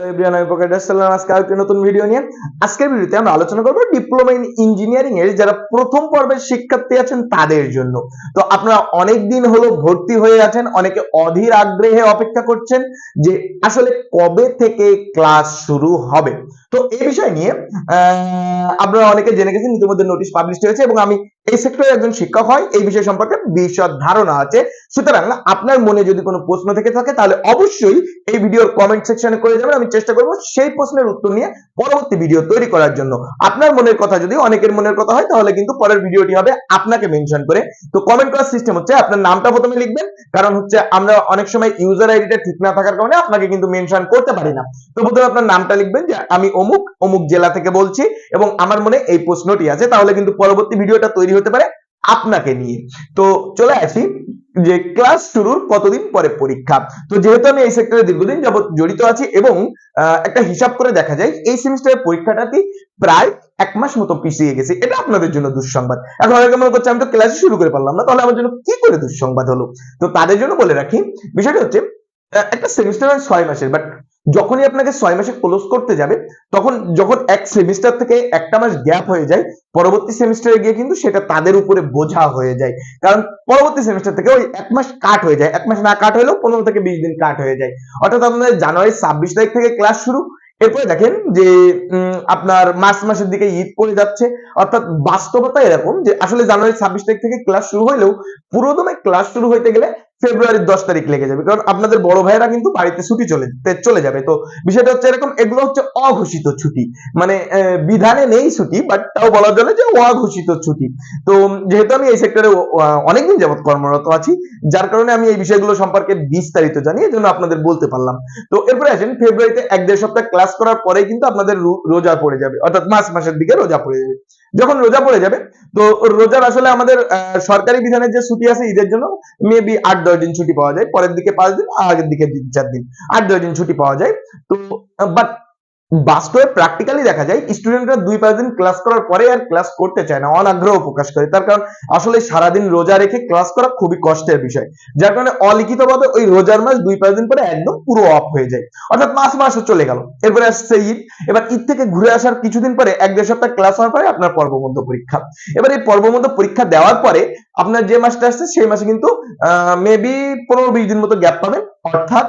অপেক্ষা করছেন যে আসলে কবে থেকে ক্লাস শুরু হবে। তো এই বিষয় নিয়ে আপনারা অনেকে জেনে গেছেন, ইতিমধ্যে নোটিশ পাবলিশ হয়েছে এবং আমি এই সেক্টরে একজন শিক্ষক হয়, এই বিষয় সম্পর্কে বিশদ ধারণা আছে। সুতরাং আপনার মনে যদি কোনো প্রশ্ন থেকে থাকে, তাহলে অবশ্যই এই ভিডিওর কমেন্ট সেকশনে করে যাবেন। আমি চেষ্টা করব সেই প্রশ্নের উত্তর নিয়ে পরবর্তী ভিডিও তৈরি করার জন্য। আপনার মনের কথা যদি অনেকের মনের কথা হয়, তাহলে কিন্তু পরের ভিডিওটি হবে আপনাকে মেনশন করে। তো কমেন্ট করার সিস্টেম হচ্ছে আপনার নামটা প্রথমে লিখবেন, কারণ হচ্ছে আমরা অনেক সময় ইউজার আইডিটা ঠিক না থাকার কারণে আপনাকে কিন্তু মেনশন করতে পারি না। তো প্রথমে আপনার নামটা লিখবেন যে, আমি অমুক অমুক জেলা থেকে বলছি এবং আমার মনে এই প্রশ্নটি আছে। তাহলে কিন্তু পরবর্তী ভিডিওটা তৈরি হতে পারে আপনাকে নিয়ে। তো চলে আসি যে ক্লাস শুরুর কতদিন পরে পরীক্ষা? তো যেহেতু আমি এই সেক্টরে দীর্ঘদিন যাব জড়িত আছি এবং একটা হিসাব করে দেখা যায়, এই সেমিস্টারের পরীক্ষাটাতে প্রায় এক মাস মতো পিছিয়ে গেছে। এটা আপনাদের জন্য দুঃসংবাদ। এখন অনেকে মনে করছে, আমি তো ক্লাস শুরু করে পারলাম না, তাহলে আমার জন্য কি করে দুঃসংবাদ হলো? তো তাদের জন্য বলে রাখি, বিষয়টা হচ্ছে একটা সেমিস্টার হয় ছয় মাসের বাট যখনই আপনাকে ছয় মাসে ক্লোজ করতে যাবে, তখন যখন এক সেমিস্টার থেকে একটা মাস গ্যাপ হয়ে যায়, পরবর্তী সেমিস্টারে গিয়ে কিন্তু সেটা তাদের উপরে বোঝা হয়ে যায়। কারণ পরবর্তী সেমিস্টার থেকে ওই এক মাস কাট হয়ে যায়। এক মাস না কাট হলেও পনেরো থেকে বিশ দিন কাট হয়ে যায়। অর্থাৎ আপনাদের জানুয়ারি ছাব্বিশ তারিখ থেকে ক্লাস শুরু। এরপরে দেখেন যে আপনার মার্চ মাসের দিকে ঈদ পড়ে যাচ্ছে। অর্থাৎ বাস্তবতা এরকম যে, আসলে জানুয়ারি ছাব্বিশ তারিখ থেকে ক্লাস শুরু হইলেও পুরোদমে ক্লাস শুরু হইতে গেলে ফেব্রুয়ারির দশ তারিখ লেগে যাবে। কারণ আপনাদের বড় ভাইয়েরা কিন্তু বাড়িতে ছুটি চলে চলে যাবে। তো বিষয়টা হচ্ছে এরকম, এগুলো হচ্ছে অঘোষিত ছুটি। মানে বিধানে নেই ছুটি বাট তাও বলা চলে যে অঘোষিত ছুটি। তো যেহেতু আমি এই সেক্টরে অনেকদিন যাবত কর্মরত আছি, যার কারণে আমি এই বিষয়গুলো সম্পর্কে বিস্তারিত জানি এই জন্য আপনাদের বলতে পারলাম। তো এরপরে আসেন ফেব্রুয়ারিতে এক দেড় সপ্তাহ ক্লাস করার পরে কিন্তু আপনাদের রোজা পড়ে যাবে। অর্থাৎ মার্চ মাসের দিকে রোজা পড়ে যাবে। যখন রোজা পড়ে যাবে, তো রোজার আসলে আমাদের সরকারি বিধানের যে ছুটি আছে ঈদের জন্য মেবি আট দশ দিন ছুটি পাওয়া যায়। পরের দিকে পাঁচ দিন আগের দিকে তিন চার দিন। আট দশ দিন ছুটি পাওয়া যায়। তো বাট বাস্তবে প্র্যাকটিক্যালি দেখা যায় স্টুডেন্টরা দুই পাঁচ দিন ক্লাস করার পরে আর ক্লাস করতে চায় না, অনাগ্রহ প্রকাশ করে। তার কারণ আসলে সারাদিন রোজা রেখে ক্লাস করা খুবই কষ্টের বিষয়। যার কারণে অলিখিতভাবে ওই রোজার মাস দুই পাঁচ দিন পরে একদম পুরো অফ হয়ে যায়। অর্থাৎ মাস মাসও চলে গেল। এরপরে আসছে ঈদ। এবার ঈদ থেকে ঘুরে আসার কিছুদিন পরে এক দেড় সপ্তাহ ক্লাস হওয়ার পরে আপনার পর্বমধ্য পরীক্ষা। এবার এই পর্বমধ্য পরীক্ষা দেওয়ার পরে আপনার যে মাসটা আসছে, সেই মাসে কিন্তু মেবি পনেরো বিশ দিন মতো গ্যাপ পাবেন। অর্থাৎ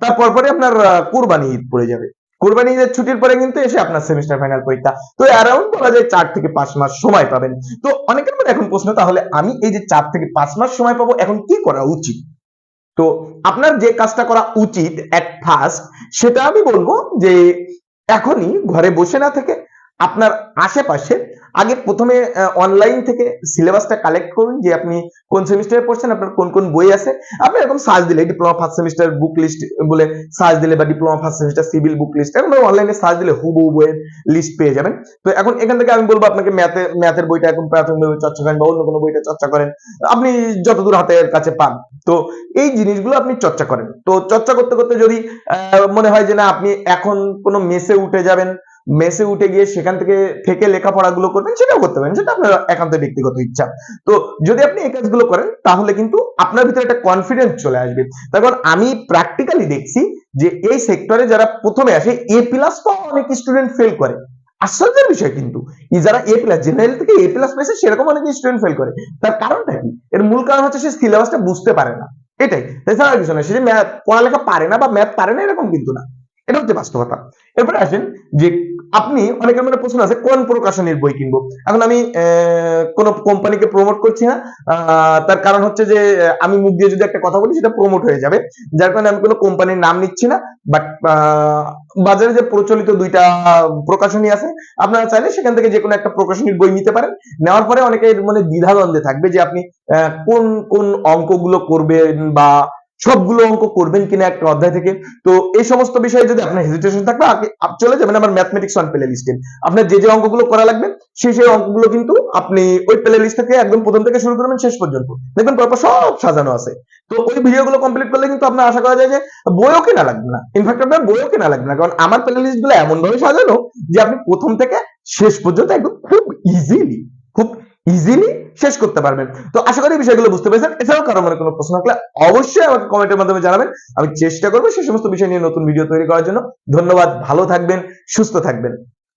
তারপর পরে আপনার কুরবানি ঈদ পড়ে যাবে। কুরবানি ঈদের ছুটির পরে কিন্তু এসে আপনার সেমিস্টার ফাইনাল পরীক্ষা। তো অ্যারাউন্ড বলা যায় চার থেকে পাঁচ মাস সময় পাবেন। তো অনেকের মধ্যে এখন প্রশ্ন, তাহলে আমি এই যে চার থেকে পাঁচ মাস সময় পাবো, এখন কি করা উচিত? তো আপনার যে কাজটা করা উচিত অ্যাট ফার্স্ট সেটা আমি বলব যে এখনই ঘরে বসে না থেকে আপনার আশেপাশে আগে প্রথমে অনলাইন থেকে সিলেবাসটা কালেক্ট করুন যে আপনি কোন সেমিস্টারে পড়ছেন, আপনার কোন কোন বই আছে। আপনি এরকম সার্চ দিলে diploma first semester book list বলে সার্চ দিলে বা diploma first semester civil book list এরকম অনলাইনে সার্চ দিলে হুবহু বইয়ের লিস্ট পেয়ে যাবেন। তো এখন এখান থেকে আমি বলব আপনাকে ম্যাথে ম্যাথের বইটা এখন প্রাথমিকভাবে চর্চা করেন বা অন্য কোনো বইটা চর্চা করেন। আপনি যতদূর হাতের কাছে পান। তো এই জিনিসগুলো আপনি চর্চা করেন। তো চর্চা করতে করতে যদি মনে হয় যে না, আপনি এখন কোনো মেসে উঠে যাবেন মেসে উঠে গিয়ে সেখান থেকে থেকে লেখাপড়াগুলো করবেন, সেটাও করতে পারেন সেটা আপনার একান্ত ব্যক্তিগত ইচ্ছা। তো যদি আপনি এই কাজগুলো করেন, তাহলে কিন্তু আপনার ভিতরে একটা কনফিডেন্স চলে আসবে। তার কারণ আমি প্র্যাকটিক্যালি দেখছি যে এই সেক্টরে যারা প্রথমে আসে এ প্লাস পাওয়া অনেক স্টুডেন্ট ফেল করে। আশ্চর্যের বিষয় কিন্তু। যারা এ প্লাস জেনারেল থেকে এ প্লাস পেয়েছে সেরকম অনেক স্টুডেন্ট ফেল করে। তার কারণটা কি? এর মূল কারণ হচ্ছে সে সিলেবাসটা বুঝতে পারে না। এটাই। তাছাড়া কিছু না, সে যে ম্যাথ পড়ালেখা পারে না বা ম্যাথ পারে না, এরকম কিন্তু না। এটা হচ্ছে বাস্তবতা। এরপরে আসেন যে আপনি অনেকের মনে প্রশ্ন আছে, কোন প্রকাশনীর বই কিনবো? এখন আমি কোনো কোম্পানিকে প্রমোট করছি না। তার কারণ হচ্ছে যে আমি মুখ দিয়ে যদি একটা কথা বলি, সেটা প্রমোট হয়ে যাবে। যার কারণে আমি কোনো কোম্পানির নাম নিচ্ছি না বাট বাজারে যে প্রচলিত দুইটা প্রকাশনী আছে, আপনারা চাইলে সেখান থেকে যে কোনো একটা প্রকাশনীর বই নিতে পারেন। নেওয়ার পরে অনেকের মনে দ্বিধাদ্বন্দ্বে থাকবে যে আপনি কোন কোন অঙ্কগুলো করবেন বা সবগুলো অঙ্ক করবেন কিনা একটা অধ্যায় থেকে। তো এই সমস্ত বিষয়ে যদি আপনার হেজিটেশন থাকবে চলে যাবেন আমার ম্যাথমেটিক্স ওয়ান প্লে লিস্টে আপনার যে যে অঙ্কগুলো করা লাগবে, সেই সেই অঙ্কগুলো কিন্তু আপনি ওই প্লে লিস্ট থেকে একদম প্রথম থেকে শুরু করবেন, শেষ পর্যন্ত। দেখবেন পরপর সব সাজানো আছে। তো ওই ভিডিওগুলো কমপ্লিট করলে কিন্তু আপনার আশা করা যায় যে বইও কেনা লাগবে না। ইনফ্যাক্ট আপনার বইও কেনা লাগবে না। কারণ আমার প্লে লিস্টগুলো এমন ভাবে সাজানো যে আপনি প্রথম থেকে শেষ পর্যন্ত একদম খুব ইজিলি খুব ইজিলি শেষ করতে পারবেন। তো আশা করি বিষয়গুলো বুঝতে পেরেছেন। এছাড়াও কারও মনে কোনো প্রশ্ন থাকলে অবশ্যই আমাকে কমেন্টের মাধ্যমে জানাবেন। আমি চেষ্টা করব সেই সমস্ত বিষয় নিয়ে নতুন ভিডিও তৈরি করার জন্য। ধন্যবাদ, ভালো থাকবেন, সুস্থ থাকবেন।